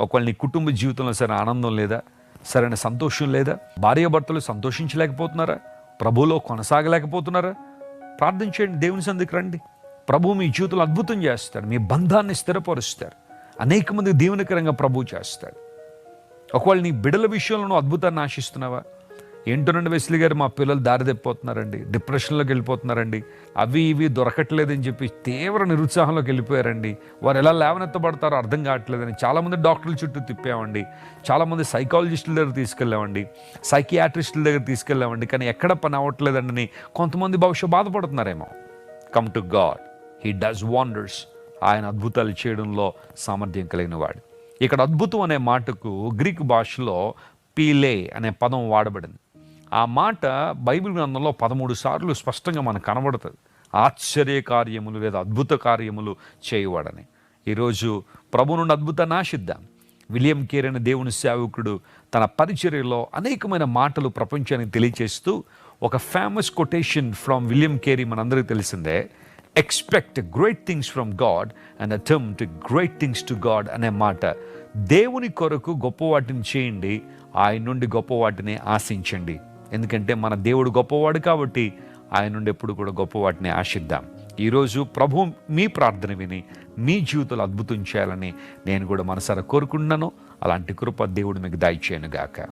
ఒకవేళ నీ కుటుంబ జీవితంలో సరైన ఆనందం లేదా సరైన సంతోషం లేదా భార్యాభర్తలు సంతోషించలేకపోతున్నారా? ప్రభువులో కొనసాగలేకపోతున్నారా? ప్రార్థన చేయండి దేవుని సందికి రండి. ప్రభు మీ జీవితంలో అద్భుతం చేస్తాడు మీ బంధాన్ని స్థిరపరుస్తాడు అనేక మంది దీవెనకరంగా ప్రభు చేస్తాడు. ఒకవేళ నీ బిడల విషయంలో అద్భుతాన్ని ఆశిస్తున్నావా? ఏంటోనండి వెస్లీ గారు మా పిల్లలు దారి తెప్పిపోతున్నారండి డిప్రెషన్లోకి వెళ్ళిపోతున్నారండి. అవి ఇవి దొరకట్లేదని చెప్పి తీవ్ర నిరుత్సాహంలోకి వెళ్ళిపోయారండి. వారు ఎలా లేవనెత్తబడతారో అర్థం కావట్లేదని చాలామంది డాక్టర్ల చుట్టూ తిప్పామండి. చాలామంది సైకాలజిస్టుల దగ్గర తీసుకెళ్ళామండి. సైకియాట్రిస్టుల దగ్గర తీసుకెళ్ళామండి. కానీ ఎక్కడ పని అవ్వట్లేదండి కొంతమంది బహుశా బాధపడుతున్నారేమో. Come to God he does wonders ఆయన అద్భుతాలు చేయడంలో సామర్థ్యం కలిగిన వాడు. ఇక్కడ అద్భుతం అనే మాటకు గ్రీక్ భాషలో పీలే అనే పదం వాడబడింది. ఆ మాట బైబిల్ గ్రంథంలో పదమూడు సార్లు స్పష్టంగా మనకు కనబడుతుంది. ఆశ్చర్య కార్యములు లేదా అద్భుత కార్యములు చేయవాడని. ఈరోజు ప్రభు నుండి అద్భుతాన్ని ఆశిద్దాం విలియం కేర్ అనే దేవుని సేవకుడు తన పరిచర్యలో అనేకమైన మాటలు ప్రపంచానికి తెలియచేస్తూ ఒక famous quotation from William Carey మనందరికీ తెలిసిందే expect great things from God and attempt great things to God అనే మాట. దేవుని కొరకు గొప్ప వాటిని చేయండి ఆయన నుండి గొప్ప వాటిని ఆశించండి. ఎందుకంటే మన దేవుడు గొప్పవాడు కాబట్టి ఆయన నుండి ఎప్పుడు కూడా గొప్ప వాటిని ఆశిద్దాం. ఈరోజు ప్రభు మీ ప్రార్థన విని మీ జీవితంలో అద్భుతం చేయాలని నేను కూడా మనసారా కోరుకుంటున్నాను. అలాంటి కృప దేవుడు మీకు దయచేయను గాక